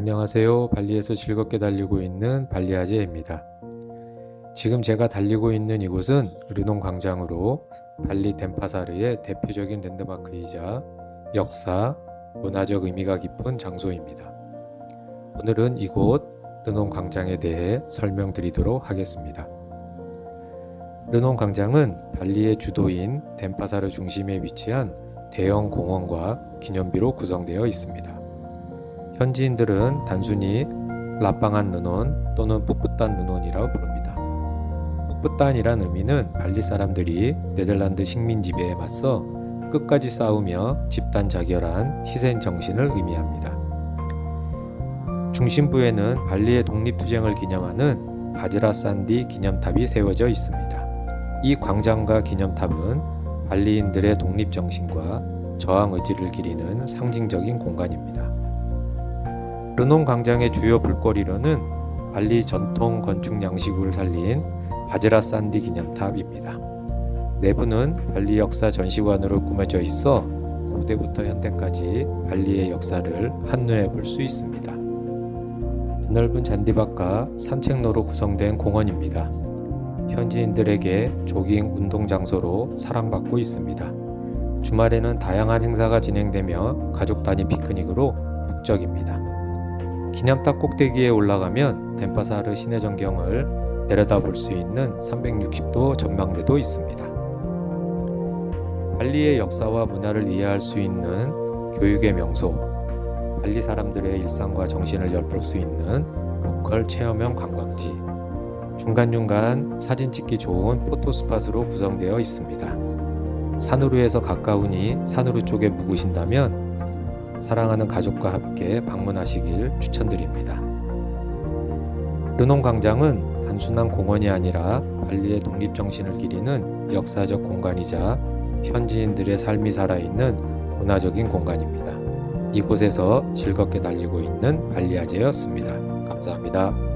안녕하세요. 발리에서 즐겁게 달리고 있는 발리아제입니다. 지금 제가 달리고 있는 이곳은 르논 광장으로 발리 덴파사르의 대표적인 랜드마크이자 역사, 문화적 의미가 깊은 장소입니다. 오늘은 이곳 르논 광장에 대해 설명드리도록 하겠습니다. 르논 광장은 발리의 주도인 덴파사르 중심에 위치한 대형 공원과 기념비로 구성되어 있습니다. 현지인들은 단순히 라빵한 르논 또는 풋풋단 르논이라고 부릅니다. 풋풋단이란 의미는 발리 사람들이 네덜란드 식민 지배에 맞서 끝까지 싸우며 집단 자결한 희생 정신을 의미합니다. 중심부에는 발리의 독립투쟁을 기념하는 바지라 산디 기념탑이 세워져 있습니다. 이 광장과 기념탑은 발리인들의 독립 정신과 저항 의지를 기리는 상징적인 공간입니다. 르논 광장의 주요 볼거리로는 발리 전통 건축 양식을 살린 바지라 산디 기념탑입니다. 내부는 발리 역사 전시관으로 꾸며져 있어 고대부터 현대까지 발리의 역사를 한눈에 볼 수 있습니다. 드넓은 잔디밭과 산책로로 구성된 공원입니다. 현지인들에게 조깅 운동 장소로 사랑받고 있습니다. 주말에는 다양한 행사가 진행되며 가족 단위 피크닉으로 북적입니다. 기념탑 꼭대기에 올라가면 덴파사르 시내 전경을 내려다볼 수 있는 360도 전망대도 있습니다. 발리의 역사와 문화를 이해할 수 있는 교육의 명소, 발리 사람들의 일상과 정신을 엿볼 수 있는 로컬 체험형 관광지, 중간중간 사진 찍기 좋은 포토스팟으로 구성되어 있습니다. 산우루에서 가까우니 산우루 쪽에 묵으신다면 사랑하는 가족과 함께 방문하시길 추천드립니다. 르논 광장은 단순한 공원이 아니라 발리의 독립 정신을 기리는 역사적 공간이자 현지인들의 삶이 살아있는 문화적인 공간입니다. 이곳에서 즐겁게 달리고 있는 발리아제였습니다. 감사합니다.